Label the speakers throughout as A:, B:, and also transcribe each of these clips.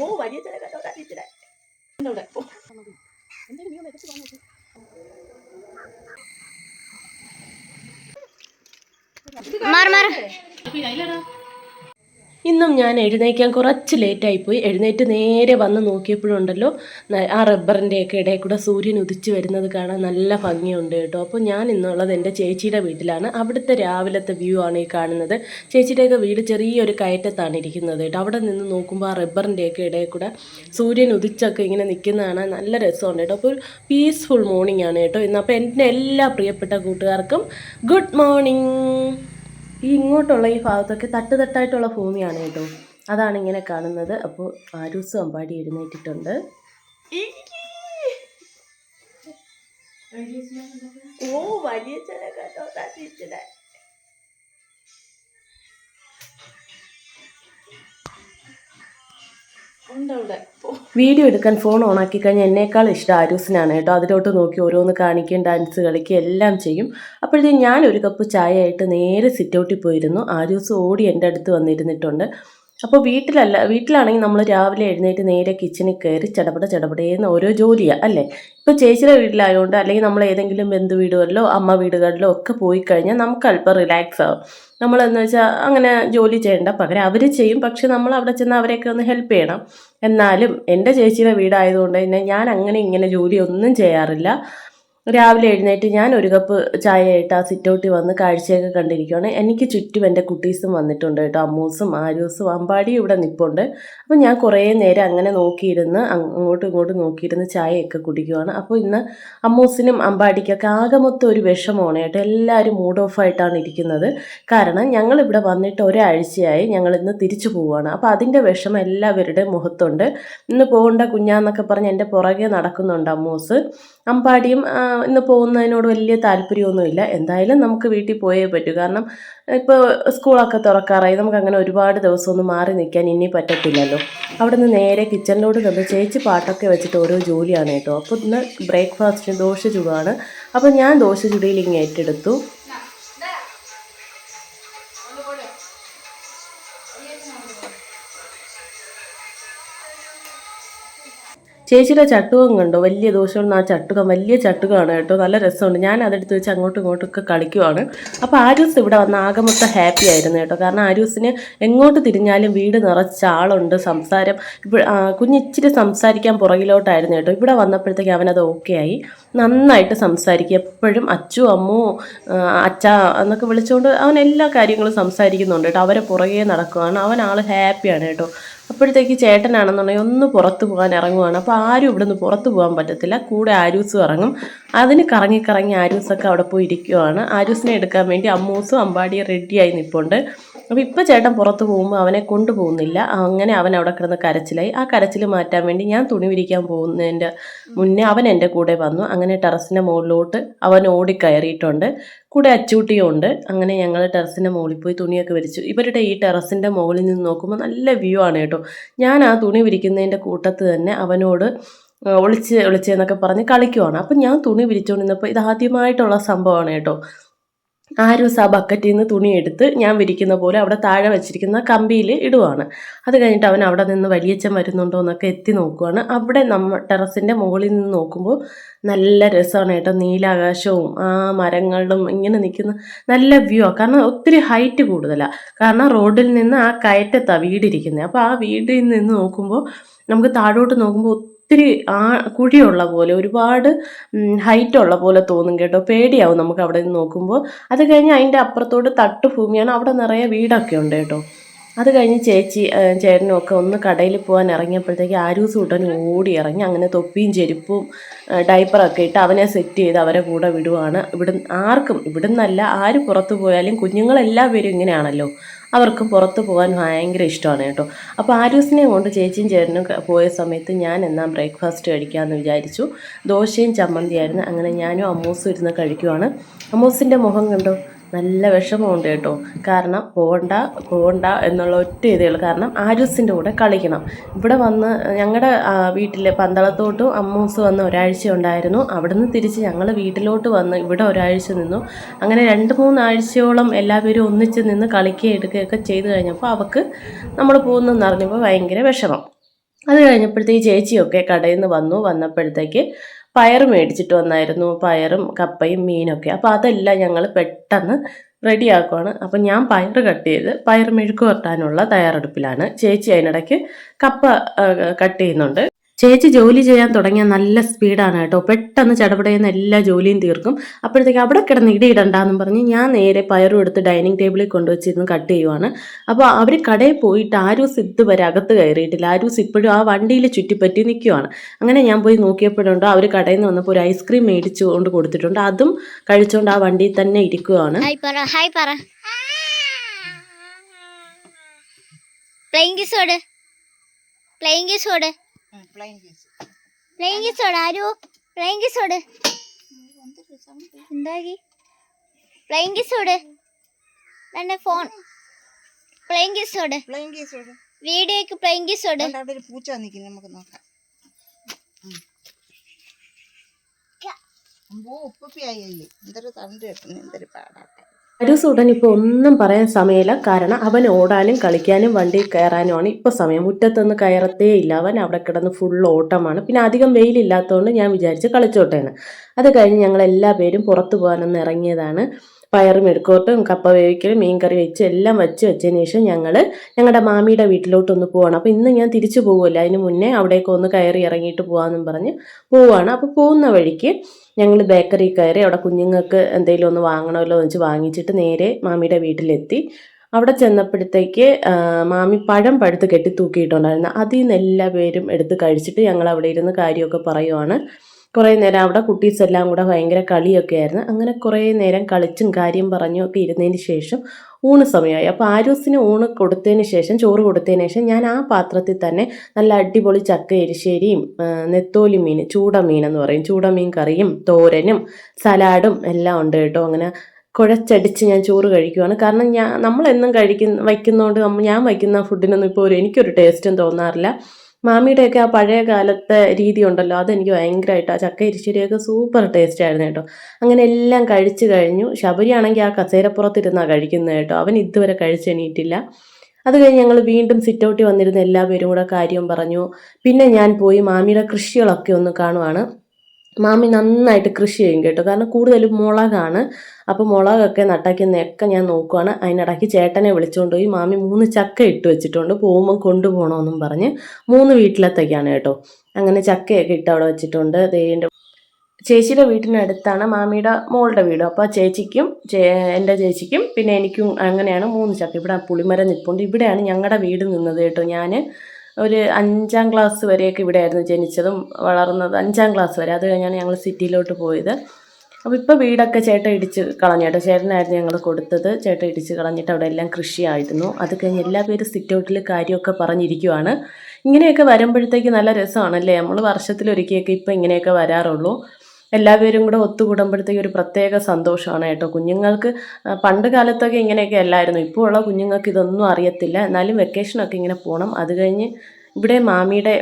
A: ഓ വലിയ ചില അറിയിച്ചില്ല ഇവിടെ എന്തെങ്കിലും നീ ഒന്ന് എടുത്ത് വാ നോക്ക്.
B: മാറ് മാറ്.
C: ഇന്നും ഞാൻ എഴുന്നേക്കാൻ കുറച്ച് ലേറ്റായിപ്പോയി എഴുന്നേറ്റ് നേരെ വന്ന് നോക്കിയപ്പോഴുണ്ടല്ലോ ആ റബ്ബറിന്റെയൊക്കെ ഇടയിൽ കൂടെ സൂര്യൻ ഉദിച്ച് വരുന്നത് കാണാൻ നല്ല ഭംഗിയുണ്ട് കേട്ടോ. അപ്പോൾ ഞാൻ ഇന്നുള്ളത് എന്റെ ചേച്ചിയുടെ വീട്ടിലാണ്. അവിടുത്തെ രാവിലത്തെ വ്യൂ ആണ് ഈ കാണുന്നത്. ചേച്ചിയുടെയൊക്കെ വീട് ചെറിയൊരു കയറ്റത്താണ് ഇരിക്കുന്നത് കേട്ടോ. അവിടെ നിന്ന് നോക്കുമ്പോൾ ആ റബ്ബറിന്റെയൊക്കെ ഇടയിൽ കൂടെ സൂര്യൻ ഉദിച്ചൊക്കെ ഇങ്ങനെ നിൽക്കുന്ന കാണാൻ നല്ല രസമുണ്ട് കേട്ടോ. അപ്പോൾ ഒരു പീസ്ഫുൾ മോർണിംഗ് ആണ് കേട്ടോ ഇന്ന്. അപ്പോൾ എന്റെ എല്ലാ പ്രിയപ്പെട്ട കൂട്ടുകാർക്കും ഗുഡ് മോർണിംഗ് ഈ ഇങ്ങോട്ടുള്ള ഈ ഭാഗത്തൊക്കെ തട്ടുതട്ടായിട്ടുള്ള ഭൂമിയാണ് കേട്ടോ. അതാണ് ഇങ്ങനെ കാണുന്നത്. അപ്പോൾ ആരൂസ് അമ്പാടി എഴുന്നേറ്റിട്ടുണ്ട്.
A: ഓ വലിയ ചില കേട്ടോ
C: വീഡിയോ എടുക്കാൻ ഫോൺ ഓണാക്കി കഴിഞ്ഞാൽ എന്നേക്കാൾ ഇഷ്ടം ആരൂസിനാണ് കേട്ടോ. അതിലോട്ട് നോക്കി ഓരോന്ന് കാണിക്കുകയും ഡാൻസ് കളിക്കുകയും എല്ലാം ചെയ്യും. അപ്പോഴത്തേക്കും ഞാനൊരു കപ്പ് ചായ ആയിട്ട് നേരെ സിറ്റൗട്ടിൽ പോയിരുന്നു. ആരൂസ് ഓടി എന്റെ അടുത്ത് വന്നിരുന്നിട്ടുണ്ട്. അപ്പോൾ വീട്ടിലല്ല വീട്ടിലാണെങ്കിൽ നമ്മൾ രാവിലെ എഴുന്നേറ്റ് നേരെ കിച്ചണിൽ കയറി ചടപട ചടപടയെന്ന് ഓരോ ജോലിയാണ് അല്ലേ? ഇപ്പോൾ ചേച്ചിയുടെ വീട്ടിലായതുകൊണ്ട് അല്ലെങ്കിൽ നമ്മൾ ഏതെങ്കിലും ബന്ധു വീടുകളിലോ അമ്മ വീടുകളിലോ ഒക്കെ പോയി കഴിഞ്ഞാൽ നമുക്ക് അല്പം റിലാക്സ് ആവും. നമ്മളെന്ന് വെച്ചാൽ അങ്ങനെ ജോലി ചെയ്യേണ്ട പകരം അവർ ചെയ്യും. പക്ഷെ നമ്മൾ അവിടെ ചെന്ന് അവരെയൊക്കെ ഒന്ന് ഹെൽപ്പ് ചെയ്യണം. എന്നാലും എന്റെ ചേച്ചിയുടെ വീടായതുകൊണ്ട് തന്നെ ഞാൻ അങ്ങനെ ഇങ്ങനെ ജോലിയൊന്നും ചെയ്യാറില്ല. രാവിലെ എഴുന്നേറ്റ് ഞാൻ ഒരു കപ്പ് ചായ ആയിട്ട് ആ സിറ്റൗട്ടിൽ വന്ന് കാഴ്ചയൊക്കെ കണ്ടിരിക്കുകയാണ് എനിക്ക് ചുറ്റും എന്റെ കുട്ടീസും വന്നിട്ടുണ്ട് കേട്ടോ. അമ്മൂസും ആരൂസും അമ്പാടിയും ഇവിടെ നിൽപ്പുണ്ട് അപ്പോൾ ഞാൻ കുറേ നേരം അങ്ങനെ നോക്കിയിരുന്ന് അങ് അങ്ങോട്ടും ഇങ്ങോട്ടും നോക്കിയിരുന്ന് ചായയൊക്കെ കുടിക്കുവാണ്. അപ്പോൾ ഇന്ന് അമ്മൂസിനും അമ്പാടിക്കൊക്കെ ആകെ മൊത്തം ഒരു വിഷമമാണ് കേട്ടോ. എല്ലാവരും മൂഡ് ഓഫ് ആയിട്ടാണ് ഇരിക്കുന്നത്. കാരണം ഞങ്ങൾ ഇവിടെ വന്നിട്ട് ഒരാഴ്ചയായി ഞങ്ങൾ ഇന്ന് തിരിച്ചു പോവുകയാണ്. അപ്പോൾ അതിന്റെ വിഷമം എല്ലാവരുടെയും മുഖത്തുണ്ട്. ഇന്ന് പോകേണ്ട കുഞ്ഞാന്നൊക്കെ പറഞ്ഞ് എന്റെ പുറകെ നടക്കുന്നുണ്ട് അമ്മൂസ്. അമ്പാടിയും ഇന്ന് പോകുന്നതിനോട് വലിയ താല്പര്യമൊന്നുമില്ല. എന്തായാലും നമുക്ക് വീട്ടിൽ പോയേ പറ്റൂ. കാരണം ഇപ്പോൾ സ്കൂളൊക്കെ തുറക്കാറായി. നമുക്ക് അങ്ങനെ ഒരുപാട് ദിവസമൊന്നും മാറി നിൽക്കാൻ ഇനി പറ്റത്തില്ലല്ലോ. അവിടെ നിന്ന് നേരെ കിച്ചണിലോട്ട് നിന്ന് ചേച്ചി പാട്ടൊക്കെ വെച്ചിട്ട് ഓരോ ജോലിയാണ് കേട്ടോ. അപ്പോൾ ഇന്ന് ബ്രേക്ക്ഫാസ്റ്റിന് ദോശ ചുടുകയാണ് അപ്പോൾ ഞാൻ ദോശ ചുടിയിൽ ഇങ്ങ് ഏറ്റെടുത്തു. ചേച്ചിയുടെ ചട്ടുകം കണ്ടോ? വലിയ ദോഷമുള്ള ആ ചട്ടുകം വലിയ ചട്ടുകമാണ് കേട്ടോ. നല്ല രസമുണ്ട്. ഞാൻ അതെടുത്ത് വെച്ച് അങ്ങോട്ടും ഇങ്ങോട്ടും ഒക്കെ കളിക്കുവാണ്. അപ്പോൾ ആരൂസ് ഇവിടെ വന്ന് ആകെ മൊത്തം ഹാപ്പി ആയിരുന്നു കേട്ടോ. കാരണം ആരൂസിന് എങ്ങോട്ട് തിരിഞ്ഞാലും വീട് നിറച്ച ആളുണ്ട് സംസാരം. ഇപ്പോൾ കുഞ്ഞിച്ചിരി സംസാരിക്കാൻ പുറകിലോട്ടായിരുന്നു കേട്ടോ. ഇവിടെ വന്നപ്പോഴത്തേക്ക് അവനത് ഓക്കെ ആയി. നന്നായിട്ട് സംസാരിക്കും. എപ്പോഴും അച്ചു അമ്മു അച്ഛ എന്നൊക്കെ വിളിച്ചുകൊണ്ട് അവൻ എല്ലാ കാര്യങ്ങളും സംസാരിക്കുന്നുണ്ട് കേട്ടോ. അവരെ പുറകെ നടക്കുവാണ്. അവൻ ആൾ ഹാപ്പിയാണ് കേട്ടോ. അപ്പോഴത്തേക്ക് ചേട്ടനാണെന്നുണ്ടെങ്കിൽ ഒന്ന് പുറത്ത് പോകാൻ ഇറങ്ങുവാണ്. അപ്പോൾ ആരും ഇവിടെ നിന്ന് പുറത്ത് പോകാൻ പറ്റത്തില്ല. കൂടെ ആരൂസും ഇറങ്ങും. അതിന് കറങ്ങി കറങ്ങി ആരൂസൊക്കെ അവിടെ പോയി ഇരിക്കുവാണ്. ആരൂസിനെ എടുക്കാൻ വേണ്ടി അമ്മൂസും അമ്പാടിയും റെഡിയായി നിൽപ്പുണ്ട് അപ്പോൾ ഇപ്പോൾ ചേട്ടൻ പുറത്ത് പോകുമ്പോൾ അവനെ കൊണ്ടുപോകുന്നില്ല അങ്ങനെ അവൻ അവിടെ കിടന്ന് കരച്ചിലായി. ആ കരച്ചിൽ മാറ്റാൻ വേണ്ടി ഞാൻ തുണി വിരിക്കാൻ പോകുന്നതിന്റെ മുന്നേ അവൻ എന്റെ കൂടെ വന്നു. അങ്ങനെ ടെറസിന്റെ മുകളിലോട്ട് അവൻ ഓടിക്കയറിയിട്ടുണ്ട്. കൂടെ അച്ചൂട്ടിയും ഉണ്ട് അങ്ങനെ ഞങ്ങൾ ടെറസിന്റെ മുകളിൽ പോയി തുണിയൊക്കെ വിരിച്ചു. ഇവരുടെ ഈ ടെറസിന്റെ മുകളിൽ നിന്ന് നോക്കുമ്പോൾ നല്ല വ്യൂ ആണ് കേട്ടോ. ഞാൻ ആ തുണി വിരിക്കുന്നതിന്റെ കൂട്ടത്ത് തന്നെ അവനോട് ഒളിച്ച് ഒളിച്ച് എന്നൊക്കെ പറഞ്ഞ് കളിക്കുവാണ്. അപ്പം ഞാൻ തുണി വിരിച്ചുകൊണ്ടിരുന്നപ്പോൾ ഇത് ആദ്യമായിട്ടുള്ള സംഭവമാണ് കേട്ടോ. ആരൂസ് ആ ബക്കറ്റിൽ നിന്ന് തുണി എടുത്ത് ഞാൻ വിരിക്കുന്ന പോലെ അവിടെ താഴെ വെച്ചിരിക്കുന്ന കമ്പിയിൽ ഇടുവാണ്. അത് കഴിഞ്ഞിട്ട് അവൻ അവിടെ നിന്ന് വലിയച്ഛൻ വരുന്നുണ്ടോ എന്നൊക്കെ എത്തി നോക്കുവാണ്. അവിടെ നമ്മ ടെറസിന്റെ മുകളിൽ നിന്ന് നോക്കുമ്പോൾ നല്ല രസമാണ് കേട്ടോ. നീലാകാശവും ആ മരങ്ങളും ഇങ്ങനെ നിൽക്കുന്ന നല്ല വ്യൂ ആണ് കാരണം ഒത്തിരി ഹൈറ്റ് കൂടുതലാണ് കാരണം റോഡിൽ നിന്ന് ആ കയറ്റത്താണ് വീടിരിക്കുന്നത്. അപ്പോൾ ആ വീടിൽ നിന്ന് നോക്കുമ്പോൾ നമുക്ക് താഴോട്ട് നോക്കുമ്പോൾ ഒത്തിരി ആ കുഴിയുള്ള പോലെ ഒരുപാട് ഹൈറ്റ് ഉള്ള പോലെ തോന്നും കേട്ടോ. പേടിയാവും നമുക്ക് അവിടെ നിന്ന് നോക്കുമ്പോൾ അത് കഴിഞ്ഞ് അതിന്റെ അപ്പുറത്തോട്ട് തട്ട് ഭൂമിയാണ് അവിടെ നിറയെ വീടൊക്കെ ഉണ്ട് കേട്ടോ. അത് കഴിഞ്ഞ് ചേച്ചി ചേട്ടനും ഒക്കെ ഒന്ന് കടയിൽ പോകാൻ ഇറങ്ങിയപ്പോഴത്തേക്ക് ആരൂസ് ഉടൻ ഓടി ഇറങ്ങി അങ്ങനെ തൊപ്പിയും ചെരുപ്പും ഡൈപ്പറൊക്കെ ഇട്ട് അവനെ സെറ്റ് ചെയ്ത് അവരെ കൂടെ വിടുവാണ്. ഇവിടെ ആർക്കും ഇവിടുന്നല്ല ആര് പുറത്തു പോയാലും കുഞ്ഞുങ്ങളെല്ലാവരും ഇങ്ങനെയാണല്ലോ. അവർക്കും പുറത്ത് പോകാൻ ഭയങ്കര ഇഷ്ടമാണ് കേട്ടോ. അപ്പോൾ ആരൂസിനെ കൊണ്ട് ചേച്ചിയും ചേട്ടനും പോയ സമയത്ത് ഞാൻ എന്നാൽ ബ്രേക്ക്ഫാസ്റ്റ് കഴിക്കാമെന്ന് വിചാരിച്ചു. ദോശയും ചമ്മന്തിയായിരുന്നു. അങ്ങനെ ഞാനും അമ്മൂസും ഇരുന്ന് കഴിക്കുവാണ്. അമ്മൂസിന്റെ മുഖം കണ്ടോ? നല്ല വിഷമമുണ്ട് കേട്ടോ. കാരണം പോകണ്ട പോകണ്ട എന്നുള്ള ഒറ്റ ഇതേ കാരണം ആര്യസിന്റെ കൂടെ കളിക്കണം. ഇവിടെ വന്ന് ഞങ്ങളുടെ വീട്ടിലെ പന്തളത്തോട്ടും അമ്മൂസ് വന്ന് ഒരാഴ്ച ഉണ്ടായിരുന്നു. അവിടുന്ന് തിരിച്ച് ഞങ്ങൾ വീട്ടിലോട്ട് വന്ന് ഇവിടെ ഒരാഴ്ച നിന്നു. അങ്ങനെ രണ്ട് മൂന്നാഴ്ചയോളം എല്ലാവരും ഒന്നിച്ച് നിന്ന് കളിക്കുകയും എടുക്കുകയൊക്കെ ചെയ്തു കഴിഞ്ഞപ്പോൾ അവൾക്ക് നമ്മൾ പോകുന്നെന്ന് അറിഞ്ഞപ്പോൾ ഭയങ്കര വിഷമം. അത് കഴിഞ്ഞപ്പോഴത്തേക്ക് ചേച്ചിയൊക്കെ കടയിൽ നിന്ന് വന്നു. വന്നപ്പോഴത്തേക്ക് പയർ മേടിച്ചിട്ട് വന്നായിരുന്നു. പയറും കപ്പയും മീനൊക്കെ. അപ്പോൾ അതെല്ലാം ഞങ്ങൾ പെട്ടെന്ന് റെഡിയാക്കുവാണ്. അപ്പം ഞാൻ പയർ കട്ട് ചെയ്ത് പയർ മെഴുക്ക് വരട്ടാനുള്ള തയ്യാറെടുപ്പിലാണ്. ചേച്ചി അതിനിടയ്ക്ക് കപ്പ കട്ട് ചെയ്യുന്നുണ്ട്. ചേച്ചി ജോലി ചെയ്യാൻ തുടങ്ങിയ നല്ല സ്പീഡാണ് കേട്ടോ. പെട്ടെന്ന് ചടപടയുന്ന എല്ലാ ജോലിയും തീർക്കും. അപ്പോഴത്തേക്ക് അവിടെ കിടന്ന് ഇടിയിടണ്ടെന്നും പറഞ്ഞ് ഞാൻ നേരെ പയറും എടുത്ത് ഡൈനിങ് ടേബിളിൽ കൊണ്ടുവച്ചിരുന്ന് കട്ട് ചെയ്യുവാണ്. അപ്പോൾ അവർ കടയിൽ പോയിട്ട് ആരൂസ് ഇതുവരെ അകത്ത് കയറിയിട്ടില്ല. ആരൂസ് ഇപ്പോഴും ആ വണ്ടിയിൽ ചുറ്റിപ്പറ്റി നിൽക്കുവാണ്. അങ്ങനെ ഞാൻ പോയി നോക്കിയപ്പോഴുണ്ടോ അവർ കടയിൽ നിന്ന് വന്നപ്പോൾ ഒരു ഐസ്ക്രീം മേടിച്ചു കൊണ്ട് കൊടുത്തിട്ടുണ്ട്. അതും കഴിച്ചുകൊണ്ട് ആ വണ്ടിയിൽ തന്നെ ഇരിക്കുവാണ്.
B: പ്ലെയിങ് കിസ് പറ. പ്ലെയിങ് പറ പ്ലെയിങ് ആരോ? എന്താക്കി? തന്നെ ഫോൺ വീഡിയോക്ക്
D: അവിടെ ഒരു പൂച്ച നമുക്ക് നോക്കാം. അമ്പോ ഉപ്പപ്പിയായി എന്തൊരു തണ്ട് കിട്ടുന്നു. എന്തൊരു പാടാട്ടെ.
C: അരൂസ് ഉടൻ ഇപ്പോൾ ഒന്നും പറയാൻ സമയമില്ല. കാരണം അവൻ ഓടാനും കളിക്കാനും വണ്ടിയിൽ കയറാനുമാണ് ഇപ്പോൾ സമയം. മുറ്റത്തൊന്നും കയറത്തേ ഇല്ല. അവൻ അവിടെ കിടന്ന് ഫുൾ ഓട്ടമാണ്. പിന്നെ അധികം വെയിലില്ലാത്തതുകൊണ്ട് ഞാൻ വിചാരിച്ച് കളിച്ചോട്ടേന്ന്. അത് കഴിഞ്ഞ് ഞങ്ങൾ എല്ലാ പേരും പുറത്തു പോകാനൊന്ന് ഇറങ്ങിയതാണ്. പയറും മെഴുക്കോട്ടും കപ്പ വേവിക്കലും മീൻ കറി വെച്ച് എല്ലാം വെച്ച് വെച്ചതിന് ശേഷം ഞങ്ങൾ ഞങ്ങളുടെ മാമിയുടെ വീട്ടിലോട്ടൊന്ന് പോവാണ്. അപ്പോൾ ഇന്ന് ഞാൻ തിരിച്ചു പോകുമല്ല അതിന് മുന്നേ അവിടേക്ക് ഒന്ന് കയറി ഇറങ്ങിയിട്ട് പോകാമെന്നും പറഞ്ഞ് പോവാണ്. അപ്പോൾ പോകുന്ന വഴിക്ക് ഞങ്ങൾ ബേക്കറി കയറി അവിടെ കുഞ്ഞുങ്ങൾക്ക് എന്തെങ്കിലും ഒന്ന് വാങ്ങണമല്ലോ എന്ന് വെച്ച് വാങ്ങിച്ചിട്ട് നേരെ മാമിയുടെ വീട്ടിലെത്തി. അവിടെ ചെന്നപ്പോഴത്തേക്ക് മാമി പഴം പഴുത്ത് കെട്ടി തൂക്കിയിട്ടുണ്ടായിരുന്നു അതിൽ നിന്ന് എല്ലാ പേരും എടുത്ത് കഴിച്ചിട്ട് ഞങ്ങൾ അവിടെ ഇരുന്ന് കാര്യമൊക്കെ പറയുവാണ്. കുറേ നേരം അവിടെ കുട്ടീസ് എല്ലാം കൂടെ ഭയങ്കര കളിയൊക്കെ ആയിരുന്നു. അങ്ങനെ കുറേ നേരം കളിച്ചും കാര്യം പറഞ്ഞും ഒക്കെ ഇരുന്നതിന് ശേഷം ഊണ് സമയമായി. അപ്പോൾ ആരോസിന് ഊണ് കൊടുത്തതിന് ശേഷം ചോറ് കൊടുത്തതിന് ശേഷം ഞാൻ ആ പാത്രത്തിൽ തന്നെ നല്ല അടിപൊളി ചക്ക എരിശ്ശേരിയും നെത്തോലി മീൻ ചൂടമീൻ എന്ന് പറയും. ചൂടമീൻ കറിയും തോരനും സലാഡും എല്ലാം ഉണ്ട് കേട്ടോ. അങ്ങനെ കുഴച്ചടിച്ച് ഞാൻ ചോറ് കഴിക്കുവാണ്. കാരണം ഞാൻ നമ്മളെന്നും കഴിക്കുന്ന വയ്ക്കുന്നതുകൊണ്ട് ഞാൻ വയ്ക്കുന്ന ഫുഡിനൊന്നും ഇപ്പോൾ ഒരു എനിക്കൊരു ടേസ്റ്റും തോന്നാറില്ല. മാമിയുടെയൊക്കെ ആ പഴയ കാലത്തെ രീതി ഉണ്ടല്ലോ അതെനിക്ക് ഭയങ്കരമായിട്ട് ആ ചക്ക ഇരിശ്ശേരിയൊക്കെ സൂപ്പർ ടേസ്റ്റ് ആയിരുന്നു കേട്ടോ. അങ്ങനെ എല്ലാം കഴിച്ചു കഴിഞ്ഞു. ശബരിയാണെങ്കിൽ ആ കസേരപ്പുറത്തിരുന്നാണ് കഴിക്കുന്നത് കേട്ടോ. അവൻ ഇതുവരെ കഴിച്ചെണീറ്റില്ല. അത് കഴിഞ്ഞ് ഞങ്ങൾ വീണ്ടും സിറ്റൗട്ടിൽ വന്നിരുന്ന എല്ലാവരും കൂടെ കാര്യം പറഞ്ഞു. പിന്നെ ഞാൻ പോയി മാമിയുടെ കൃഷികളൊക്കെ ഒന്ന് കാണുവാണ്. മാമി നന്നായിട്ട് കൃഷി ചെയ്യും കേട്ടോ. കാരണം കൂടുതലും മുളകാണ്. അപ്പോൾ മുളകൊക്കെ നട്ടാക്കുന്നതൊക്കെ ഞാൻ നോക്കുവാണ്. അതിനിടയ്ക്ക് ചേട്ടനെ വിളിച്ചുകൊണ്ട് പോയി മാമി മൂന്ന് ചക്ക ഇട്ട് വെച്ചിട്ടുണ്ട് പോകുമ്പോൾ കൊണ്ടുപോകണമെന്നും പറഞ്ഞ് മൂന്ന് വീട്ടിലത്തേക്കാണ് കേട്ടോ. അങ്ങനെ ചക്കയൊക്കെ ഇട്ട് അവിടെ വെച്ചിട്ടുണ്ട്. ദേവിന്റെ ചേച്ചിയുടെ വീട്ടിനടുത്താണ് മാമിയുടെ മോളുടെ വീട്. അപ്പോൾ ചേച്ചിക്കും എന്റെ ചേച്ചിക്കും പിന്നെ എനിക്കും അങ്ങനെയാണ് മൂന്ന് ചക്ക. ഇവിടെ പുളിമരം നിൽപ്പുണ്ട് ഇവിടെയാണ് ഞങ്ങളുടെ വീട് നിന്നത് കേട്ടോ ഞാൻ ഒരു അഞ്ചാം ക്ലാസ് വരെയൊക്കെ ഇവിടെയായിരുന്നു ജനിച്ചതും വളർന്നത് അഞ്ചാം ക്ലാസ് വരെ. അത് കഴിഞ്ഞാണ് ഞങ്ങൾ സിറ്റിയിലോട്ട് പോയത്. അപ്പോൾ ഇപ്പോൾ വീടൊക്കെ ചേട്ടൻ ഇടിച്ച് കളഞ്ഞു കേട്ടോ. ചേട്ടനായിരുന്നു ഞങ്ങൾ കൊടുത്തത്. ചേട്ടൻ ഇടിച്ച് കളഞ്ഞിട്ട് അവിടെ എല്ലാം കൃഷിയായിരുന്നു. അത് കഴിഞ്ഞ് എല്ലാ പേരും സിറ്റ് ഔട്ടിൽ കാര്യമൊക്കെ പറഞ്ഞിരിക്കുവാണ്. ഇങ്ങനെയൊക്കെ വരുമ്പോഴത്തേക്ക് നല്ല രസമാണല്ലേ? നമ്മൾ വർഷത്തിലൊരിക്കലൊക്കെ ഇപ്പോൾ ഇങ്ങനെയൊക്കെ വരാറുള്ളൂ. എല്ലാവരും കൂടെ ഒത്തുകൂടുമ്പോഴത്തേക്ക് ഒരു പ്രത്യേക സന്തോഷമാണ് കേട്ടോ. കുഞ്ഞുങ്ങൾക്ക് പണ്ട് കാലത്തൊക്കെ ഇങ്ങനെയൊക്കെ അല്ലായിരുന്നു. ഇപ്പോൾ ഉള്ള കുഞ്ഞുങ്ങൾക്ക് ഇതൊന്നും അറിയത്തില്ല. എന്നാലും വെക്കേഷനൊക്കെ ഇങ്ങനെ പോകണം അത് കഴിഞ്ഞ് ഇവിടെ മാമിയുടെ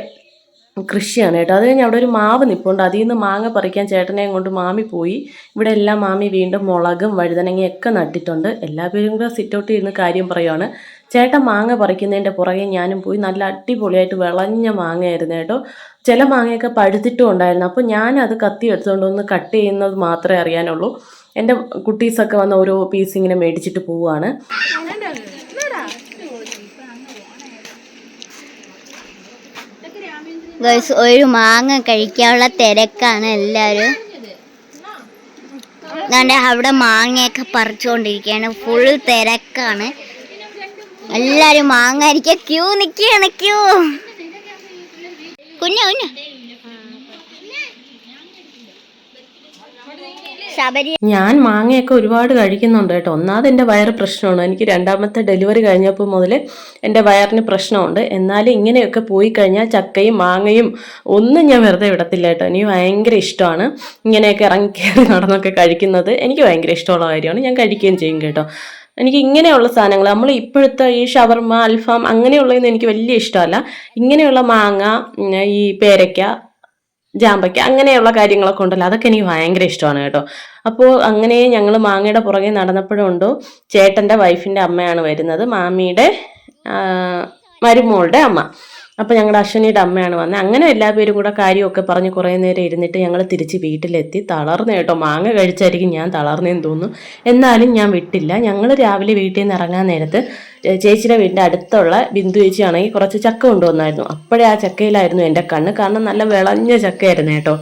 C: കൃഷിയാണ് കേട്ടോ. അത് കഴിഞ്ഞ് അവിടെ ഒരു മാവ് നിൽപ്പുണ്ട് അതിൽ നിന്ന് മാങ്ങ പറിക്കാൻ ചേട്ടനെയും കൊണ്ട് മാമി പോയി. ഇവിടെ എല്ലാം മാമി വീണ്ടും മുളകും വഴുതനങ്ങയൊക്കെ നട്ടിട്ടുണ്ട്. എല്ലാവരും കൂടെ സിറ്റൗട്ടിൽ ചെയ്യുന്ന കാര്യം പറയുവാണ്. ചേട്ടൻ മാങ്ങ പറിക്കുന്നതിന്റെ പുറകെ ഞാനും പോയി. നല്ല അടിപൊളിയായിട്ട് വിളഞ്ഞ മാങ്ങയായിരുന്നു കേട്ടോ. ചില മാങ്ങയൊക്കെ പഴുത്തിട്ടും ഉണ്ടായിരുന്നു അപ്പോൾ ഞാനത് കത്തി എടുത്തുകൊണ്ട് ഒന്ന് കട്ട് ചെയ്യുന്നത് മാത്രമേ അറിയാനുള്ളൂ. എന്റെ കുട്ടീസൊക്കെ വന്ന് ഓരോ പീസ് ഇങ്ങനെ മേടിച്ചിട്ട് പോവുകയാണ്.
B: ഒരു മാങ്ങ കഴിക്കാനുള്ള തിരക്കാണ് എല്ലാവരും. ദാണ്ടെ അവിടെ മാങ്ങയൊക്കെ പറിച്ചുകൊണ്ടിരിക്കുകയാണ് ഫുൾ തിരക്കാണ്. എല്ലാവരും മാങ്ങ ക്യൂ നിൽക്കുകയാണ് ക്യൂ. കുഞ്ഞു കുഞ്ഞു.
C: ഞാൻ മാങ്ങയൊക്കെ ഒരുപാട് കഴിക്കുന്നുണ്ട് കേട്ടോ. ഒന്നാമത് എന്റെ വയറ് പ്രശ്നമാണ്. എനിക്ക് രണ്ടാമത്തെ ഡെലിവറി കഴിഞ്ഞപ്പോൾ മുതൽ എന്റെ വയറിന് പ്രശ്നമുണ്ട്. എന്നാലും ഇങ്ങനെയൊക്കെ പോയി കഴിഞ്ഞാൽ ചക്കയും മാങ്ങയും ഒന്നും ഞാൻ വെറുതെ വിടത്തില്ല കേട്ടോ. എനിക്ക് ഭയങ്കര ഇഷ്ടമാണ് ഇങ്ങനെയൊക്കെ ഇറങ്ങി കയറി നടന്നൊക്കെ കഴിക്കുന്നത്. എനിക്ക് ഭയങ്കര ഇഷ്ടമുള്ള കാര്യമാണ്. ഞാൻ കഴിക്കുകയും ചെയ്യും കേട്ടോ. എനിക്ക് ഇങ്ങനെയുള്ള സാധനങ്ങൾ നമ്മൾ ഇപ്പോഴത്തെ ഈ ഷവർമ അൽഫാം അങ്ങനെയുള്ളതൊന്നും എനിക്ക് വലിയ ഇഷ്ടമല്ല. ഇങ്ങനെയുള്ള മാങ്ങ ഈ പേരയ്ക്ക ജാമ്പയ്ക്ക അങ്ങനെയുള്ള കാര്യങ്ങളൊക്കെ ഉണ്ടല്ലോ അതൊക്കെ എനിക്ക് ഭയങ്കര ഇഷ്ടമാണ് കേട്ടോ. അപ്പോൾ അങ്ങനെ ഞങ്ങൾ മാങ്ങയുടെ പുറകെ നടന്നപ്പോഴുണ്ടോ. ചേട്ടന്റെ വൈഫിന്റെ അമ്മയാണ് വരുന്നത് മാമിയുടെ മരുമോളുടെ അമ്മ. അപ്പോൾ ഞങ്ങളുടെ അശ്വനിയുടെ അമ്മയാണ് വന്നത് അങ്ങനെ എല്ലാവരും കൂടെ കാര്യമൊക്കെ പറഞ്ഞ് കുറേ നേരം ഇരുന്നിട്ട് ഞങ്ങൾ തിരിച്ച് വീട്ടിലെത്തി. തളർന്നു കേട്ടോ. മാങ്ങ കഴിച്ചായിരിക്കും ഞാൻ തളർന്നേന്ന് തോന്നുന്നു. എന്നാലും ഞാൻ വിട്ടില്ല. ഞങ്ങൾ രാവിലെ വീട്ടിൽ നിന്ന് ഇറങ്ങാൻ നേരത്ത് ചേച്ചിയുടെ വീടിന്റെ അടുത്തുള്ള ബിന്ദു ചേച്ചിയാണെങ്കിൽ കുറച്ച് ചക്ക കൊണ്ടുവന്നായിരുന്നു. അപ്പോഴേ ആ ചക്കയിലായിരുന്നു എന്റെ കണ്ണ്. കാരണം നല്ല വിളഞ്ഞ ചക്കയായിരുന്നു കേട്ടോ.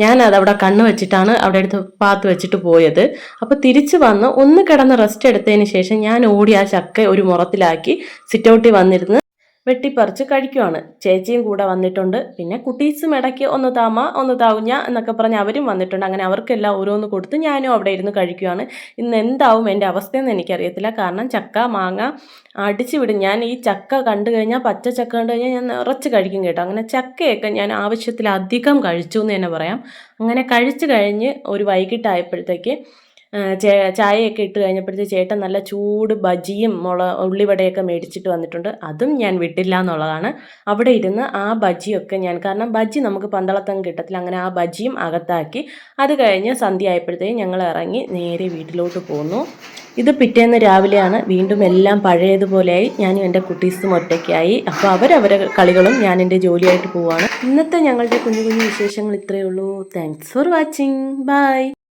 C: ഞാൻ അവിടെ കണ്ണ് വെച്ചിട്ടാണ് അവിടെ അടുത്ത് പാത്ത് വെച്ചിട്ട് പോയത്. അപ്പോൾ തിരിച്ചു വന്ന് ഒന്ന് കിടന്ന് റെസ്റ്റ് എടുത്തതിന് ശേഷം ഞാൻ ഓടി ആ ചക്ക ഒരു മുറത്തിലാക്കി സിറ്റൗട്ടിൽ വന്നിരുന്ന് വെട്ടിപ്പറിച്ച് കഴിക്കുവാണ്. ചേച്ചിയും കൂടെ വന്നിട്ടുണ്ട്. പിന്നെ കുട്ടീസും ഇടയ്ക്ക് ഒന്ന് താമ ഒന്ന് താവുഞ്ഞ എന്നൊക്കെ പറഞ്ഞ് അവരും വന്നിട്ടുണ്ട്. അങ്ങനെ അവർക്കെല്ലാം ഓരോന്ന് കൊടുത്ത് ഞാനും അവിടെ ഇരുന്ന് കഴിക്കുവാണ്. ഇന്ന് എന്താവും എന്റെ അവസ്ഥയെന്ന് എനിക്കറിയത്തില്ല. കാരണം ചക്ക മാങ്ങ അടിച്ചു വിടും. ഞാൻ ഈ ചക്ക കണ്ടു കഴിഞ്ഞാൽ പച്ച ചക്ക കണ്ടു കഴിഞ്ഞാൽ ഞാൻ നിറച്ച് കഴിക്കും കേട്ടോ. അങ്ങനെ ചക്കയൊക്കെ ഞാൻ ആവശ്യത്തിലധികം കഴിച്ചു എന്ന് തന്നെ പറയാം. അങ്ങനെ കഴിച്ചു കഴിഞ്ഞ് ഒരു വൈകിട്ടായപ്പോഴത്തേക്ക് ചായയൊക്കെ ഇട്ട് കഴിഞ്ഞപ്പോഴത്തേക്ക് ചേട്ടൻ നല്ല ചൂട് ബജിയും മുള ഉള്ളിവടയൊക്കെ മേടിച്ചിട്ട് വന്നിട്ടുണ്ട്. അതും ഞാൻ വിട്ടില്ല എന്നുള്ളതാണ്. അവിടെ ഇരുന്ന് ആ ബജിയൊക്കെ ഞാൻ കാരണം ബജി നമുക്ക് പന്തളത്തം കിട്ടത്തില്ല. അങ്ങനെ ആ ബജിയും അകത്താക്കി. അത് കഴിഞ്ഞ് സന്ധ്യ ആയപ്പോഴത്തേക്കും ഞങ്ങൾ ഇറങ്ങി നേരെ വീട്ടിലോട്ട് പോന്നു. ഇത് പിറ്റേന്ന് രാവിലെയാണ്. വീണ്ടും എല്ലാം പഴയതുപോലെയായി. ഞാനും എന്റെ കുട്ടീസും ഒറ്റയ്ക്കായി. അപ്പോൾ അവരവരെ കളികളും ഞാൻ എന്റെ ജോലിയായിട്ട് പോവുകയാണ്. ഇന്നത്തെ ഞങ്ങളുടെ കുഞ്ഞു കുഞ്ഞു വിശേഷങ്ങൾ ഇത്രയേ ഉള്ളൂ. Thanks for watching bye